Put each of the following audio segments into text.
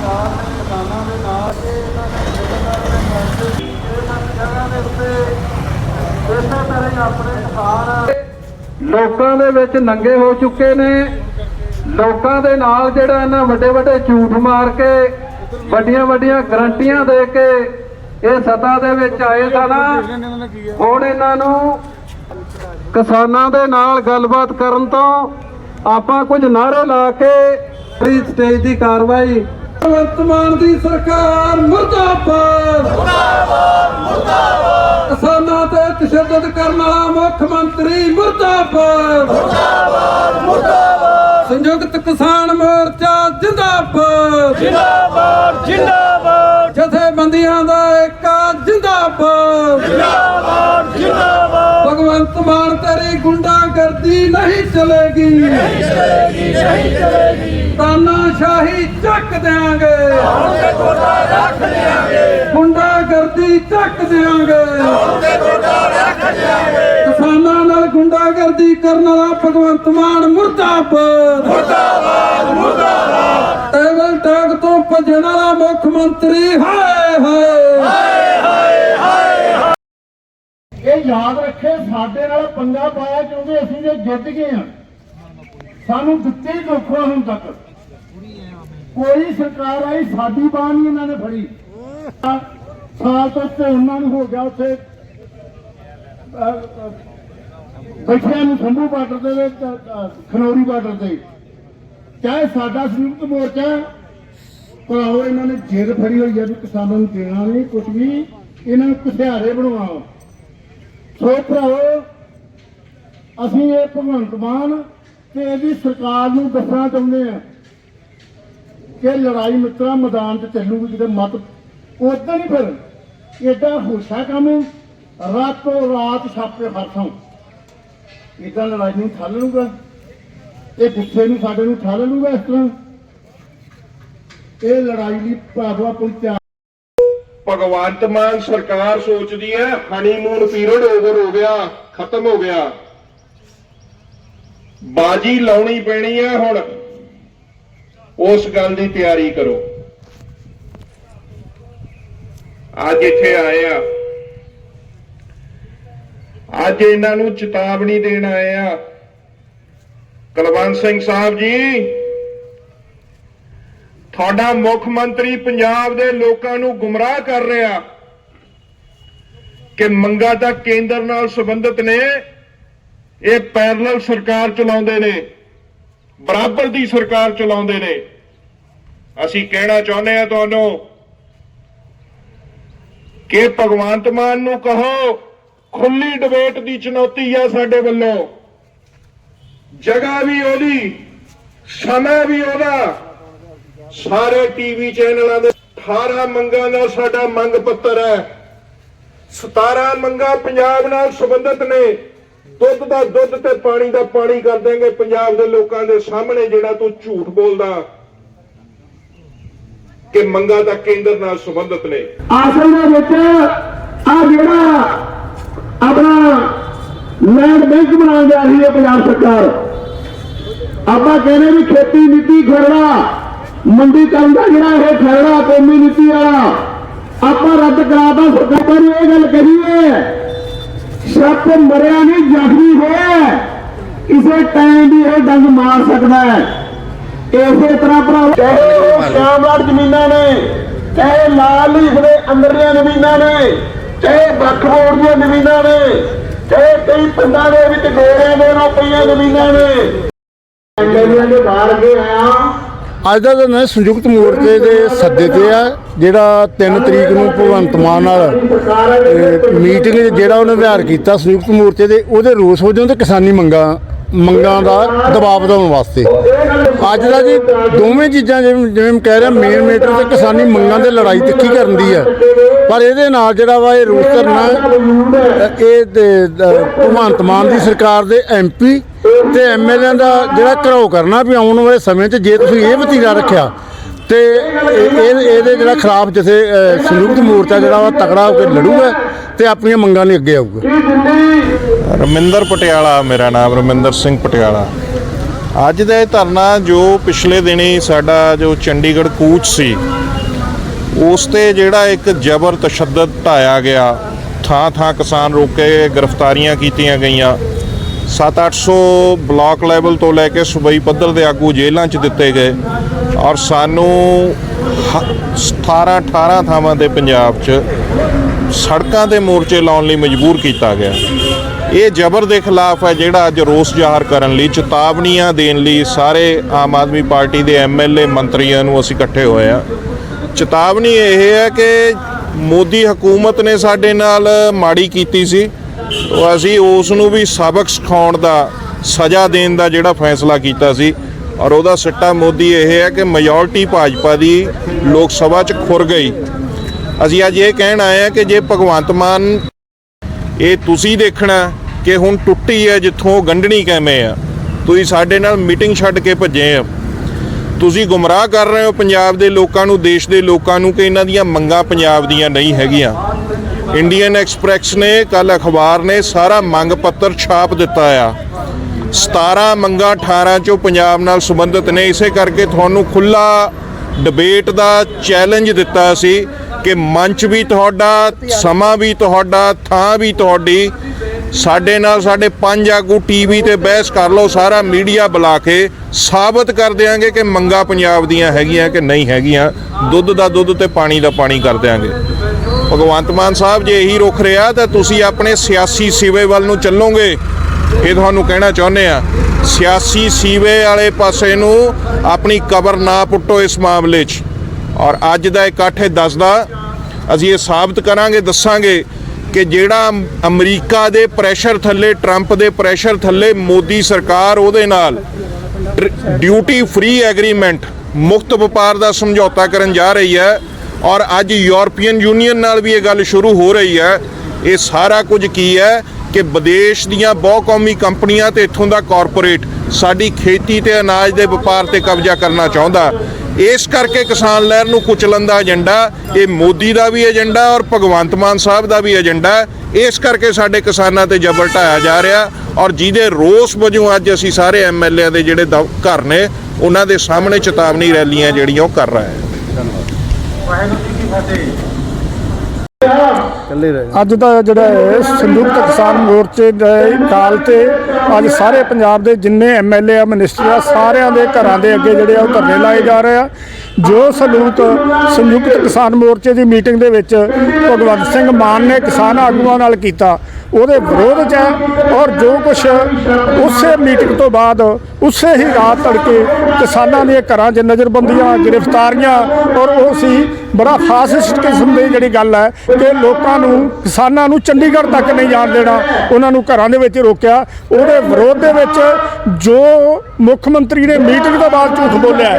ਸਰਕਾਰ ਨੇ ਕਿਸਾਨਾਂ ਦੇ ਨਾਲ ਤੇ ਇਹਨਾਂ ਨੇ ਜ਼ਿਮੀਂਦਾਰਾਂ ਦੇ ਪੈਸੇ ਇਹਨਾਂ ਜਗ੍ਹਾ ਦੇ ਉੱਤੇ ਇਸੇ ਤਰ੍ਹਾਂ ਹੀ ਆਪਣੇ ਕਿਸਾਨ ਲੋਕਾਂ ਦੇ ਵਿੱਚ ਨੰਗੇ ਹੋ ਚੁੱਕੇ ਨੇ। ਲੋਕਾਂ ਦੇ ਨਾਲ ਜਿਹੜਾ ਇਹਨਾਂ ਵੱਡੇ ਵੱਡੇ ਝੂਠ ਮਾਰ ਕੇ, ਵੱਡੀਆਂ ਵੱਡੀਆਂ ਗਰੰਟੀਆਂ ਦੇ ਕੇ ਇਹ ਸੱਤਾ ਦੇ ਵਿੱਚ ਆਏ ਸਨ ਹੁਣ ਇਹਨਾਂ ਨੂੰ ਕਿਸਾਨਾਂ ਦੇ ਨਾਲ ਗੱਲਬਾਤ ਕਰਨ ਤੋਂ ਆਪਾਂ ਕੁਝ ਨਾਰੇ ਲਾ ਕੇ ਸਟੇਜ ਦੀ ਕਾਰਵਾਈ ਵਰਤਮਾਨ ਦੀ ਸਰਕਾਰ ਮੁਰਦਾਬਾਦ। ਮੁਰਦਾਬਾਦ ਮੁਰਦਾਬਾਦ। ਕਿਸਾਨਾਂ ਤੇ ਤਸ਼ੱਦਦ ਕਰਨ ਵਾਲਾ ਮੁੱਖ ਮੰਤਰੀ ਮੁਰਦਾਬਾਦ। ਮੁਰਦਾਬਾਦ ਮੁਰਦਾਬਾਦ। ਸੰਯੁਕਤ ਕਿਸਾਨ ਮੋਰਚਾ ਜਿੰਦਾਬਾਦ। ਜਿੰਦਾਬਾਦ ਜਿੰਦਾਬਾਦ। ਭਗਵੰਤ ਮਾਨ ਤੇਰੀ ਗੁੰਡਾਗਰਦੀ ਨਹੀਂ ਚਲੇਗੀ। ਚਲੇਗੀ ਨਹੀਂ ਚਲੇਗੀ ਤਾਨਾਸ਼ਾਹੀ ਚੱਕ ਰੱਖ ਗੁੰਡਾਗਰਦੀ ਕੋਟਾ ਰੱਖ ਲਿਆਂਗੇ ਕਿਸਾਨਾਂ ਨਾਲ ਗੁੰਡਾਗਰਦੀ ਕਰਨ ਵਾਲਾ ਭਗਵੰਤ ਮਾਨ ਮੁਰਦਾਬਾਦ। ਮੁਰਦਾਬਾਦ ਮੁਰਦਾਬਾਦ ਟੇਬਲ ਟਾਕ ਤੋਂ ਭੱਜਣ ਵਾਲਾ ਮੁੱਖ ਮੰਤਰੀ ਹਾਏ ਹਾਏ। ਇਹ ਯਾਦ ਰੱਖੇ ਸਾਡੇ ਨਾਲ ਪੰਗਾ ਪਾਇਆ ਕਿਉਂਕਿ ਅਸੀਂ ਜੇ ਜਿੱਤ ਗਏ ਆ ਸਾਨੂੰ ਦਿੱਤੇ ਹੀ ਦੁੱਖ ਹੁਣ ਤੱਕ। ਕੋਈ ਸਰਕਾਰ ਆਈ, ਸਾਡੀ ਬਾਹ ਨਹੀਂ ਇਹਨਾਂ ਨੇ ਫੜੀ। ਸਾਲ ਤੋਂ ਉੱਤੇ ਉਹਨਾਂ ਨੂੰ ਹੋ ਗਿਆ ਉੱਥੇ। ਬੈਠਿਆਂ ਨੂੰ ਸੰਭੂ ਬਾਰਡਰ ਦੇ ਖਨੌਰੀ ਬਾਰਡਰ ਤੇ। ਚਾਹੇ ਸਾਡਾ ਸੰਯੁਕਤ ਮੋਰਚਾ ਭਰਾਓ ਇਹਨਾਂ ਨੇ ਜਿੱਦ ਫੜੀ ਹੋਈ ਹੈ ਵੀ ਕਿਸਾਨਾਂ ਨੂੰ ਦੇਣਾ ਨਹੀਂ ਕੁਝ ਵੀ। ਇਹਨਾਂ ਨੂੰ ਕੁਸਿਆਰੇ ਬਣਵਾਓ। ਸੋ ਭਰਾਓ ਅਸੀਂ ਇਹ ਭਗਵੰਤ ਮਾਨ ਤੇ ਇਹਦੀ ਸਰਕਾਰ ਨੂੰ ਦੱਸਣਾ ਚਾਹੁੰਦੇ ਆ ਕਿ ਲੜਾਈ ਮਿੱਤਰਾ ਮੈਦਾਨ 'ਚ ਚੱਲੂਗੀ, ਕਿਤੇ ਮਤ ਉਦੋਂ ਹੀ ਫਿਰ ਏਡਾ ਹੋਸ਼ਾ ਕੰਮ ਰਾਤੋਂ ਰਾਤ ਛਾਪੇ ਫਰਸੋਂ ਇਦਾਂ ਲੜਾਈ ਨੂੰ ਠੱਲ ਲੂਗਾ ਇਹ ਗੁੱਸੇ ਨੂੰ ਸਾਡੇ ਨੂੰ ਠੱਲ ਲੂਗਾ ਇਸ ਤਰ੍ਹਾਂ। ਇਹ ਲੜਾਈ ਲਈ ਭਾਗਵਾ ਆਪਣੀ ਤਿਆਰ ਭਗਵੰਤ ਮਾਨ ਸਰਕਾਰ ਸੋਚਦੀ ਹੈ ਹਨੀਮੂਨ ਪੀਰੀਅਡ ਓਵਰ ਹੋ ਗਿਆ, ਖਤਮ ਹੋ ਗਿਆ। ਬਾਜੀ ਲਾਉਣੀ ਪੈਣੀ ਹੈ ਹੁਣ। ਉਸ ਗੱਲ ਦੀ ਤਿਆਰੀ ਕਰੋ। ਅੱਜ ਇੱਥੇ ਆਏ ਆ। ਅੱਜ ਇਹਨਾਂ ਨੂੰ ਚੇਤਾਵਨੀ ਦੇਣ ਆਏ ਆ। ਕੁਲਵੰਤ ਸਿੰਘ ਸਾਹਿਬ ਜੀ ਤੁਹਾਡਾ ਮੁੱਖ ਮੰਤਰੀ ਪੰਜਾਬ ਦੇ ਲੋਕਾਂ ਨੂੰ ਗੁੰਮਰਾਹ ਕਰ ਰਿਹਾ ਕਿ ਮੰਗਾ ਤਾਂ ਕੇਂਦਰ ਨਾਲ ਸੰਬੰਧਿਤ ਨੇ, ਇਹ ਪੈਰਲਲ ਸਰਕਾਰ ਚਲਾਉਂਦੇ ਨੇ, ਬਰਾਬਰ ਦੀ ਸਰਕਾਰ ਚਲਾਉਂਦੇ ਨੇ। ਅਸੀਂ ਕਹਿਣਾ ਚਾਹੁੰਦੇ ਆ ਤੁਹਾਨੂੰ ਕਿ ਭਗਵੰਤ ਮਾਨ ਨੂੰ ਕਹੋ, ਖੁੱਲੀ ਡਿਬੇਟ ਦੀ ਚੁਣੌਤੀ ਆ ਸਾਡੇ ਵੱਲੋਂ। ਜਗ੍ਹਾ ਵੀ ਉਹਦੀ, ਸਮਾਂ ਵੀ ਉਹਦਾ। ਸਾਰੇ ਟੀਵੀ ਚੈਨਲਾਂ ਦੇ 18 ਮੰਗਾਂ ਦਾ ਸਾਡਾ ਮੰਗ ਪੱਤਰ ਹੈ। 17 ਮੰਗਾਂ ਪੰਜਾਬ ਨਾਲ ਸੰਬੰਧਿਤ ਨੇ। ਦੁੱਧ ਦਾ ਦੁੱਧ ਤੇ ਪਾਣੀ ਦਾ ਪਾਣੀ ਕਰ ਦੇਂਗੇ ਪੰਜਾਬ ਦੇ ਲੋਕਾਂ ਦੇ ਸਾਹਮਣੇ, ਜਿਹੜਾ ਤੂੰ ਝੂਠ ਬੋਲਦਾ। ਕਿ ਮੰਗਾਂ ਤਾਂ ਕੇਂਦਰ ਨਾਲ ਸੰਬੰਧਿਤ ਨੇ। ਅਸਲ ਦੇ ਵਿੱਚ ਆ ਜਿਹੜਾ ਆਪਣਾ ਲੈਂਡ ਬੈਂਕ ਬਣਾ ਗਿਆ ਸੀ ਇਹ ਪੰਜਾਬ ਸਰਕਾਰ। ਆਪਾਂ ਕਹਿੰਦੇ ਵੀ ਖੇਤੀ ਨੀਤੀ ਖਰੜਾ ਮੰਡੀਕਰਨ ਦਾ ਜਿਹੜਾ ਇਹ ਖਰੜਾ ਕੌਮੀ ਨੀਤੀ ਵਾਲਾ ਆਪਾਂ ਰੱਦ ਕਰਾਤਾ ਸਰਕਾਰ ਨੂੰ ਇਹ ਗੱਲ ਕਹੀਏ ਸੱਪ ਮਰਿਆ ਨਹੀਂ ਜ਼ਖਮੀ ਹੋਇਆ ਕਿਸੇ ਟਾਈਮ ਵੀ ਇਹ ਡੰਗ ਮਾਰ ਸਕਦਾ ਹੈ। ਇਸੇ ਤਰ੍ਹਾਂ ਭਰਾ ਚਾਹੇ ਉਹ ਸ਼ਾਮਲਾਟ ਜ਼ਮੀਨਾਂ ਨੇ ਚਾਹੇ ਲਾਲ ਲੀਫ ਦੇ ਅੰਦਰਲੀਆਂ ਜ਼ਮੀਨਾਂ ਨੇ ਚਾਹੇ ਬੱਖਬੋੜ ਦੀਆਂ ਜ਼ਮੀਨਾਂ ਨੇ ਚਾਹੇ ਕਈ ਪਿੰਡਾਂ ਦੇ ਵਿੱਚ ਗੋਰਿਆਂ ਦੇ ਨਾਲ ਪਈਆਂ ਜ਼ਮੀਨਾਂ ਨੇ। ਐਂਗਲੀਆਂ ਦੇ ਬਾਹਰ ਅੱਗੇ ਆਇਆ ਅੱਜ ਦਾ ਦਿਨ ਸੰਯੁਕਤ ਮੋਰਚੇ ਦੇ ਸੱਦੇ ਤੇ ਆ, ਜਿਹੜਾ 3 ਤਰੀਕ ਨੂੰ ਭਗਵੰਤ ਮਾਨ ਨਾਲ ਮੀਟਿੰਗ ਜਿਹੜਾ ਉਹਨੇ ਵਿਹਾਰ ਕੀਤਾ ਸੰਯੁਕਤ ਮੋਰਚੇ ਦੇ, ਉਹਦੇ ਰੋਸ ਵਜੋਂ ਤੇ ਕਿਸਾਨੀ ਮੰਗਾਂ ਮੰਗਾਂ ਦਾ ਦਬਾਅ ਵਧਾਉਣ ਵਾਸਤੇ। ਅੱਜ ਦਾ ਜੀ, ਦੋਵੇਂ ਚੀਜ਼ਾਂ ਜਿਵੇਂ ਜਿਵੇਂ ਮੈਂ ਕਹਿ ਰਿਹਾ ਮੇਨ ਮੇਟਰ ਤੇ ਕਿਸਾਨੀ ਮੰਗਾਂ ਦੇ ਲੜਾਈ ਤਿੱਖੀ ਕਰਨ ਦੀ ਆ। ਪਰ ਇਹਦੇ ਨਾਲ ਜਿਹੜਾ ਵਾ ਇਹ ਰੋਸ ਧਰਨਾ ਇਹ ਭਗਵੰਤ ਮਾਨ ਦੀ ਸਰਕਾਰ ਦੇ ਐਮਪੀ ਤੇ ਐਮਐਲਏ ਦਾ ਜਿਹੜਾ ਘਰਾਓ ਕਰਨਾ ਵੀ ਆਉਣ ਵਾਲੇ ਸਮੇਂ 'ਚ ਜੇ ਤੁਸੀਂ ਇਹ ਵਤੀਰਾ ਰੱਖਿਆ, ਤੇ ਇਹ ਇਹਦੇ ਜਿਹੜਾ ਖਿਲਾਫ ਜਿਥੇ ਸੰਯੁਕਤ ਮੋਰਚਾ ਜਿਹੜਾ ਵਾ ਤਕੜਾ ਹੋ ਕੇ ਲੜੂਗਾ ਤੇ ਆਪਣੀਆਂ ਮੰਗਾਂ ਲਈ ਅੱਗੇ ਆਊਗਾ। ਰਮਿੰਦਰ ਪਟਿਆਲਾ, ਮੇਰਾ ਨਾਮ ਰਮਿੰਦਰ ਸਿੰਘ ਪਟਿਆਲਾ। ਅੱਜ ਦਾ ਇਹ ਧਰਨਾ ਜੋ ਪਿਛਲੇ ਦਿਨੀ ਸਾਡਾ ਜੋ ਚੰਡੀਗੜ੍ਹ ਕੂਚ ਸੀ, ਉਸ ਤੇ ਜਿਹੜਾ ਇੱਕ ਜ਼ਬਰ ਤਸ਼ੱਦਦ ਢਾਇਆ ਗਿਆ। ਥਾਂ ਥਾਂ ਕਿਸਾਨ ਰੋਕੇ ਗ੍ਰਿਫਤਾਰੀਆਂ ਕੀਤੀਆਂ ਗਈਆਂ। 7-800 ਬਲਾਕ ਲੈਵਲ ਤੋਂ ਲੈ ਕੇ ਸੂਬਾਈ ਪੱਧਰ ਦੇ ਆਗੂ ਜੇਲ੍ਹਾਂ 'ਚ ਦਿੱਤੇ ਗਏ ਔਰ ਸਾਨੂੰ 18-18 ਥਾਵਾਂ ਦੇ ਪੰਜਾਬ 'ਚ ਸੜਕਾਂ ਤੇ ਮੋਰਚੇ ਲਾਉਣ ਲਈ ਮਜਬੂਰ ਕੀਤਾ ਗਿਆ। ਇਹ ਜ਼ਬਰ ਦੇ ਖਿਲਾਫ ਹੈ ਜਿਹੜਾ ਅੱਜ ਰੋਸ ਜ਼ਾਹਰ ਕਰਨ ਲਈ ਚੇਤਾਵਨੀਆਂ ਦੇਣ ਲਈ ਸਾਰੇ ਆਮ ਆਦਮੀ ਪਾਰਟੀ ਦੇ ਐਮਐਲਏ ਮੰਤਰੀਆਂ ਨੂੰ ਅਸੀਂ ਇਕੱਠੇ ਹੋਏ ਆ ਚੇਤਾਵਨੀ ਇਹ ਹੈ ਕਿ ਮੋਦੀ ਹਕੂਮਤ ਨੇ ਸਾਡੇ ਨਾਲ ਮਾੜੀ ਕੀਤੀ ਸੀ। ਅਸੀਂ ਉਸ ਨੂੰ ਵੀ ਸਬਕ ਸਿਖਾਉਣ ਦਾ, ਸਜ਼ਾ ਦੇਣ ਦਾ ਜਿਹੜਾ ਫੈਸਲਾ ਕੀਤਾ ਸੀ। ਔਰ ਉਹਦਾ ਸਿੱਟਾ ਮੋਦੀ ਇਹ ਹੈ ਕਿ ਮੈਜੋਰਟੀ ਭਾਜਪਾ ਦੀ ਲੋਕ ਸਭਾ 'ਚ ਖੁਰ ਗਈ। ਅਸੀਂ ਅੱਜ ਇਹ ਕਹਿਣ ਆਏ ਆ ਕਿ ਜੇ ਭਗਵੰਤ ਮਾਨ ਇਹ ਤੁਸੀਂ ਦੇਖਣਾ ਕਿ ਹੁਣ ਟੁੱਟੀ ਹੈ ਜਿੱਥੋਂ ਗੰਢਣੀ ਕਿਵੇਂ ਆ। ਤੁਸੀਂ ਸਾਡੇ ਨਾਲ ਮੀਟਿੰਗ ਛੱਡ ਕੇ ਭੱਜੇ ਆ। ਤੁਸੀਂ ਗੁੰਮਰਾਹ ਕਰ ਰਹੇ ਹੋ ਪੰਜਾਬ ਦੇ ਲੋਕਾਂ ਨੂੰ, ਦੇਸ਼ ਦੇ ਲੋਕਾਂ ਨੂੰ ਕਿ ਇਹਨਾਂ ਦੀਆਂ ਮੰਗਾਂ ਪੰਜਾਬ ਦੀਆਂ ਨਹੀਂ ਹੈਗੀਆਂ। ਇੰਡੀਅਨ ਐਕਸਪ੍ਰੈਸ ਨੇ ਕੱਲ ਅਖਬਾਰ ਨੇ ਸਾਰਾ ਮੰਗ ਪੱਤਰ ਛਾਪ ਦਿੱਤਾ ਆ। 17 ਮੰਗਾਂ 18 ਚੋਂ ਪੰਜਾਬ ਨਾਲ ਸੰਬੰਧਿਤ ਨੇ। ਇਸੇ ਕਰਕੇ ਤੁਹਾਨੂੰ ਖੁੱਲਾ ਡਿਬੇਟ ਦਾ ਚੈਲੰਜ ਦਿੱਤਾ ਸੀ ਕਿ ਮੰਚ ਵੀ ਤੁਹਾਡਾ, ਸਮਾਂ ਵੀ ਤੁਹਾਡਾ, ਥਾਂ ਵੀ ਤੁਹਾਡੀ। ਸਾਡੇ ਨਾਲ ਸਾਡੇ ਪੰਜ ਆਗੂ ਟੀਵੀ ਤੇ ਬਹਿਸ ਕਰ ਲਓ, ਸਾਰਾ ਮੀਡੀਆ ਬੁਲਾ ਕੇ ਸਾਬਤ ਕਰ ਦਿਆਂਗੇ ਕਿ ਮੰਗਾ ਪੰਜਾਬ ਦੀਆਂ ਹੈਗੀਆਂ ਕਿ ਨਹੀਂ ਹੈਗੀਆਂ। ਦੁੱਧ ਦਾ ਦੁੱਧ ਤੇ ਪਾਣੀ ਦਾ ਪਾਣੀ ਕਰ ਦਿਆਂਗੇ। ਭਗਵੰਤ ਮਾਨ ਸਾਹਿਬ, ਜੇ ਇਹੀ ਰੁਖ ਰਿਹਾ ਤਾਂ ਤੁਸੀਂ ਆਪਣੇ ਸਿਆਸੀ ਸਿਵੇ ਵੱਲ ਨੂੰ ਚੱਲੋਗੇ। ਇਹ ਤੁਹਾਨੂੰ ਕਹਿਣਾ ਚਾਹੁੰਦੇ ਆ ਸਿਆਸੀ ਸਿਵੇ ਵਾਲੇ ਪਾਸੇ ਨੂੰ ਆਪਣੀ ਕਬਰ ਨਾ ਪੁੱਟੋ ਇਸ ਮਾਮਲੇ 'ਚ। ਔਰ ਅੱਜ ਦਾ ਇਕੱਠ ਇਹ ਦੱਸਦਾ, ਅਸੀਂ ਇਹ ਸਾਬਤ ਕਰਾਂਗੇ, ਦੱਸਾਂਗੇ ਕਿ ਜਿਹੜਾ ਅਮਰੀਕਾ ਦੇ ਪ੍ਰੈਸ਼ਰ ਥੱਲੇ, ਟਰੰਪ ਦੇ ਪ੍ਰੈਸ਼ਰ ਥੱਲੇ ਮੋਦੀ ਸਰਕਾਰ ਉਹਦੇ ਨਾਲ ਡਿਊਟੀ ਫ੍ਰੀ ਐਗਰੀਮੈਂਟ ਮੁਕਤ ਵਪਾਰ ਦਾ ਸਮਝੌਤਾ ਕਰਨ ਜਾ ਰਹੀ ਹੈ ਔਰ ਅੱਜ ਯੂਰਪੀਅਨ ਯੂਨੀਅਨ ਨਾਲ ਵੀ ਇਹ ਗੱਲ ਸ਼ੁਰੂ ਹੋ ਰਹੀ ਹੈ। ਇਹ ਸਾਰਾ ਕੁਝ ਕੀ ਹੈ ਕਿ ਵਿਦੇਸ਼ ਦੀਆਂ ਬਹੁਕੌਮੀ ਕੰਪਨੀਆਂ ਤੇ ਇੱਥੋਂ ਦਾ ਕਾਰਪੋਰੇਟ ਸਾਡੀ ਖੇਤੀ ਤੇ ਅਨਾਜ ਦੇ ਵਪਾਰ ਤੇ ਕਬਜ਼ਾ ਕਰਨਾ ਚਾਹੁੰਦਾ। ਇਸ ਕਰਕੇ ਕਿਸਾਨ ਲਹਿਰ ਨੂੰ ਕੁਚਲਣ ਦਾ ਏਜੰਡਾ, ਇਹ ਮੋਦੀ ਦਾ ਵੀ ਏਜੰਡਾ ਔਰ ਭਗਵੰਤ ਮਾਨ ਸਾਹਿਬ ਦਾ ਵੀ ਏਜੰਡਾ ਇਸ ਕਰਕੇ ਸਾਡੇ ਕਿਸਾਨਾਂ ਤੇ ਜ਼ਬਰ ਢਾਇਆ ਜਾ ਰਿਹਾ ਔਰ ਜਿਹਦੇ ਰੋਸ ਵਜੋਂ ਅੱਜ ਅਸੀਂ ਸਾਰੇ ਐਮਐਲਏ ਦੇ ਜਿਹੜੇ ਦਫ਼- ਘਰ ਨੇ, ਉਹਨਾਂ ਦੇ ਸਾਹਮਣੇ ਚੇਤਾਵਨੀ ਰੈਲੀਆਂ ਜਿਹੜੀਆਂ ਉਹ ਕਰ ਰਹੇ ਹਾਂ ਅੱਜ ਦਾ ਜਿਹੜਾ ਹੈ, ਸੰਯੁਕਤ ਕਿਸਾਨ ਮੋਰਚੇ ਦੇ ਕਾਲ ਤੇ ਅੱਜ ਸਾਰੇ ਪੰਜਾਬ ਦੇ ਜਿੰਨੇ ਐਮਐਲਏ ਆ, ਮਿਨਿਸਟਰ ਆ, ਸਾਰਿਆਂ ਦੇ ਘਰਾਂ ਦੇ ਅੱਗੇ ਜਿਹੜੇ ਆ, ਉਹ ਧਰਨੇ ਲਾਏ ਜਾ ਰਹੇ ਆ। ਜੋ ਸਲੂਕ ਸੰਯੁਕਤ ਕਿਸਾਨ ਮੋਰਚੇ ਦੀ ਮੀਟਿੰਗ ਦੇ ਵਿੱਚ ਭਗਵੰਤ ਸਿੰਘ ਮਾਨ ਨੇ ਕਿਸਾਨ ਆਗੂਆਂ ਨਾਲ ਕੀਤਾ। ਉਹਦੇ ਵਿਰੋਧ 'ਚ ਹੈ ਔਰ ਜੋ ਕੁਝ ਉਸੇ ਮੀਟਿੰਗ ਤੋਂ ਬਾਅਦ ਉਸੇ ਹੀ ਰਾਤ ਤੜਕੇ ਕਿਸਾਨਾਂ ਦੇ ਘਰਾਂ 'ਚ ਨਜ਼ਰਬੰਦੀਆਂ, ਗ੍ਰਿਫਤਾਰੀਆਂ ਔਰ ਉਹ ਸੀ ਬੜਾ ਫਾਸਿਸਟ ਕਿਸਮ ਦੀ ਜਿਹੜੀ ਗੱਲ ਹੈ ਕਿ ਲੋਕਾਂ ਨੂੰ, ਕਿਸਾਨਾਂ ਨੂੰ ਚੰਡੀਗੜ੍ਹ ਤੱਕ ਨਹੀਂ ਜਾਣ ਦੇਣਾ, ਉਹਨਾਂ ਨੂੰ ਘਰਾਂ ਦੇ ਵਿੱਚ ਰੋਕਿਆ। ਉਹਦੇ ਵਿਰੋਧ ਦੇ ਵਿੱਚ ਜੋ ਮੁੱਖ ਮੰਤਰੀ ਨੇ ਮੀਟਿੰਗ ਤੋਂ ਬਾਅਦ ਝੂਠ ਬੋਲਿਆ।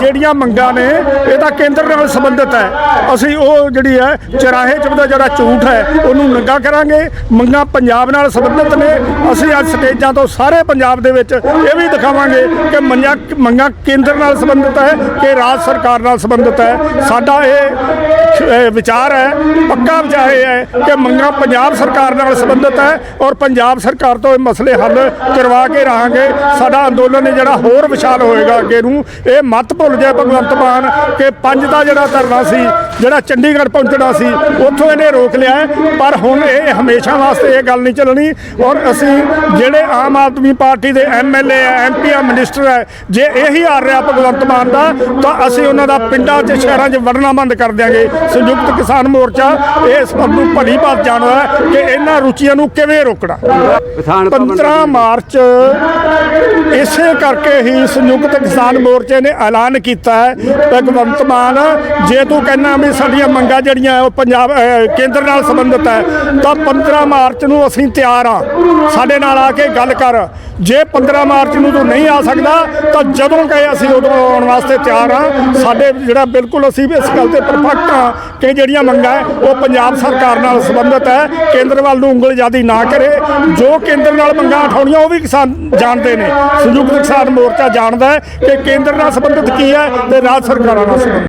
ਜਿਹੜੀਆਂ ਮੰਗਾਂ ਨੇ, ਇਹ ਤਾਂ ਕੇਂਦਰ ਨਾਲ ਸੰਬੰਧਿਤ ਹੈ। ਅਸੀਂ ਉਹ ਜਿਹੜੀ ਹੈ, ਚਰਾਹੇ ਚ ਜਿਹੜਾ ਝੂਠ ਹੈ, ਉਹਨੂੰ ਨੰਗਾ ਕਰਾਂਗੇ। ਮੰਗਾਂ ਪੰਜਾਬ ਨਾਲ ਸੰਬੰਧਿਤ ਨੇ। ਅਸੀਂ ਅੱਜ ਸਟੇਜਾਂ ਤੋਂ ਸਾਰੇ ਪੰਜਾਬ ਦੇ ਵਿੱਚ ਇਹ ਵੀ ਦਿਖਾਵਾਂਗੇ ਕਿ ਮੰਗਾਂ ਮੰਗਾਂ ਕੇਂਦਰ ਨਾਲ ਸੰਬੰਧਿਤ ਹੈ ਕਿ ਰਾਜ ਸਰਕਾਰ ਨਾਲ ਸੰਬੰਧਿਤ ਹੈ। ਸਾਡਾ ਇਹ ਵਿਚਾਰ ਹੈ, ਪੱਕਾ ਵਿਚਾਰ ਇਹ ਹੈ ਕਿ ਮੰਗਾਂ ਪੰਜਾਬ ਸਰਕਾਰ ਨਾਲ ਸੰਬੰਧਿਤ ਹੈ ਔਰ ਪੰਜਾਬ ਸਰਕਾਰ ਤੋਂ ਇਹ ਮਸਲੇ ਹੱਲ ਕਰਵਾ ਕੇ ਰਹਾਂਗੇ। ਸਾਡਾ ਅੰਦੋਲਨ ਜਿਹੜਾ ਹੋਰ ਵਿਸ਼ਾਲ ਹੋਏਗਾ ਅੱਗੇ ਨੂੰ, ਇਹ ਮਤ ਭੁੱਲ ਜਾਏ ਭਗਵੰਤ ਮਾਨ ਕਿ ਪੰਜ ਦਾ ਜਿਹੜਾ ਧਰਨਾ ਸੀ, ਜਿਹੜਾ ਚੰਡੀਗੜ੍ਹ ਪਹੁੰਚਣਾ ਸੀ, ਉੱਥੋਂ ਇਹਨੇ ਰੋਕ ਲਿਆ ਪਰ ਹੁਣ ਇਹ ਹਮੇਸ਼ਾ ਵਾਸਤੇ ਇਹ ਗੱਲ ਨਹੀਂ ਚੱਲਣੀ ਔਰ ਅਸੀਂ ਜਿਹੜੇ ਆਮ ਆਦਮੀ ਪਾਰਟੀ ਦੇ ਐਮਐਲਏ ਐਮਪੀ ਆ ਮਿਨਿਸਟਰ ਹੈ, ਜੇ ਇਹੀ ਆ ਰਿਹਾ ਭਗਵੰਤ ਮਾਨ ਦਾ, ਤਾਂ ਅਸੀਂ ਉਹਨਾਂ ਦਾ ਪਿੰਡਾਂ 'ਚ, ਸ਼ਹਿਰਾਂ 'ਚ ਵੜਨਾ ਬੰਦ ਕਰ ਦਿਆਂਗੇ। ਸੰਯੁਕਤ ਕਿਸਾਨ ਮੋਰਚਾ ਇਸ ਨੂੰ ਭਲੀ ਬਾਤ ਜਾਣਦਾ ਹੈ ਕਿ ਇਹਨਾਂ ਰੁਚੀਆਂ ਨੂੰ ਕਿਵੇਂ ਰੋਕਣਾ। 15 ਮਾਰਚ ਇਸੇ ਕਰਕੇ ਹੀ ਸੰਯੁਕਤ ਕਿਸਾਨ ਮੋਰਚੇ ਨੇ ਐਲਾਨ ਕੀਤਾ ਹੈ। ਭਗਵੰਤ ਮਾਨ ਜੇ ਤੂੰ ਕਹਿੰਦਾ ਵੀ ਸਾਡੀਆਂ ਮੰਗਾਂ ਜਿਹੜੀਆਂ ਉਹ ਪੰਜਾਬ ਕੇਂਦਰ ਨਾਲ ਸੰਬੰਧਿਤ ਹੈ ਤਾਂ 15 ਮਾਰਚ ਨੂੰ ਅਸੀਂ ਤਿਆਰ ਆ ਸਾਡੇ ਨਾਲ ਆ ਕੇ ਗੱਲ ਕਰ। ਜੇ 15 ਮਾਰਚ ਨੂੰ ਤੂੰ ਨਹੀਂ ਆ ਸਕਦਾ ਤਾਂ ਜਦੋਂ ਕਹੇ ਅਸੀਂ ਉਦੋਂ ਆਉਣ ਵਾਸਤੇ ਤਿਆਰ ਆ ਸਾਡੇ ਜਿਹੜਾ ਬਿਲਕੁਲ ਅਸੀਂ ਇਸ ਗੱਲ ਤੇ ਪਰਫੈਕਟ ਆ ਕਿ ਜਿਹੜੀਆਂ ਮੰਗਾਂ ਉਹ ਪੰਜਾਬ ਸਰਕਾਰ ਨਾਲ ਸੰਬੰਧਿਤ ਹੈ। ਕੇਂਦਰ ਵੱਲ ਨੂੰ ਉਂਗਲ ਜ਼ਿਆਦੀ ਨਾ ਕਰੇ। ਜੋ ਕੇਂਦਰ ਨਾਲ ਮੰਗਾਂ ਉਠਾਉਣੀਆਂ, ਉਹ ਵੀ ਕਿਸਾਨ ਜਾਣਦੇ ਨੇ। ਸੰਯੁਕਤ ਕਿਸਾਨ ਮੋਰਚਾ ਜਾਣਦਾ ਹੈ ਕਿ ਕੇਂਦਰ ਨਾਲ ਸੰਬੰਧਿਤ ਕੀ ਹੈ ਤੇ ਰਾਜ ਸਰਕਾਰਾਂ ਨਾਲ ਸੰਬੰਧਿਤ।